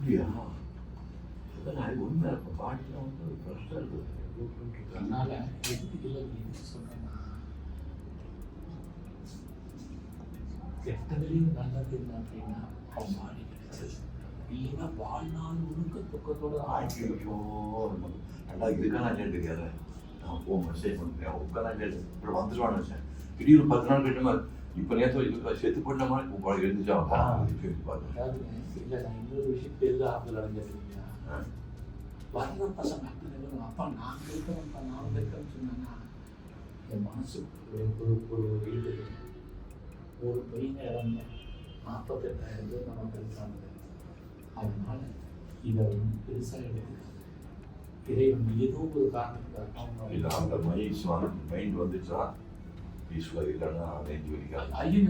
அப்படியா அதெல்லாம் அது உண்மை இருக்கும் பாட்டில் வந்து ஃப்ரெஷ்ஷாக இருக்குது அதனால எதுக்கு இல்லை எதுக்கு சொல்றேன்னா நல்லது இல்லை. அப்படின்னா அவன் இல்லைன்னா வாழ்நாள் முழுக்க துக்கத்தோட நல்லா நான் போ மெசேஜ் பண்ணுறேன் உட்கார டேட் இப்போ வந்துடுவான்னு நினச்சேன் திடீர்னு பத்து நாள் கட்டுமா இப்போ நேற்று செத்து போட்ட மாதிரி உட்காந்து எழுந்துச்சா இல்லை நான் இன்னொரு விஷயம் பெரிய ஆறுதல் அடைஞ்சிருக்கீங்க. வர்ற பசங்க அப்பா நாங்கள் இருக்கிறோம்ப்பா நாங்கள் இருக்கிறோம்னு சொன்னாங்கன்னா என் மனசு ஒரு ஒரு இது ஒரு பையனை இறந்த நாற்பத்தெட்டாயிரம் பேர் நமக்கு இருக்காங்க அதனால இதை வந்து பெருசாக எடுத்துக்காது இறைவன் ஏதோ ஒரு காரணத்துக்காக அவங்க மைண்ட் வந்துச்சா பீஸ்ஃபுல்லாக இல்லைன்னா நெஞ்சு வலிக்காது ஐயோ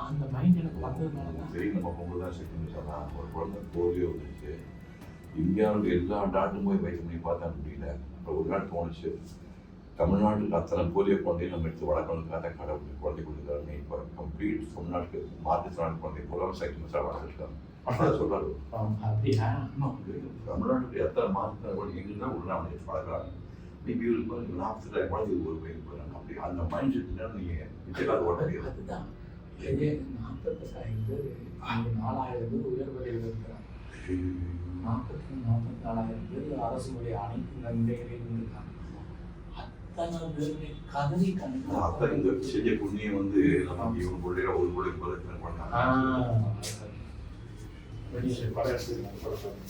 அந்த மைண்ட் எனக்கு வந்ததுனால தான். சரி நம்ம பொங்கல் தான் செத்துன்னு சொன்னால் ஒரு குழந்தை போலியோ வந்துச்சு இந்தியாவில் எல்லா டாக்டரும் போய் வயசு பண்ணி பார்த்தா முடியல. அப்புறம் ஒரு நாள் தோணுச்சு தமிழ்நாட்டுக்கு அத்தனை போலியோ குழந்தையும் நம்ம எடுத்து வளர்க்கணும் கதை கடவுள் குழந்தை கொடுக்குறாரு இப்போ கம்ப்ளீட் தமிழ்நாட்டுக்கு மாற்றுத்திறனாளி குழந்தை பூரா சைக்கிள் மிஸ்ஸாக வளர்த்துருக்காங்க அதான் சொல்கிறாரு தமிழ்நாட்டுக்கு எத்தனை மாற்றுத்திறனாளி எங்கே தான் உள்ள அவங்க வளர்க்குறாங்க. நீங்க இவருக்கு நாற்பத்தி குழந்தை ஒரு பையன் போயிடறாங்க அப்படி அந்த மைண்ட் செட் நீங்கள் நிச்சயக்காக ஓட்ட முடியாது. அதுதான். நாற்பத்தெட்டாயிரம் பேர் இங்கே நாலாயிரம் பேர் உயர்வடையில் இருக்கிறாங்க நாற்பத்தி நாற்பத்தி நாலாயிரம் பேர் அரசு மொழி அனைத்து நன்மைகளையும் இருக்காங்க அத்தனை பேருமே கதறி அப்ப இந்த கணக்கு செஞ்ச புண்ணியம் வந்து நமக்கு இவங்க பிள்ளைய ஒரு பிள்ளை பண்ணாங்க. படம் எடுத்துக்கலாம்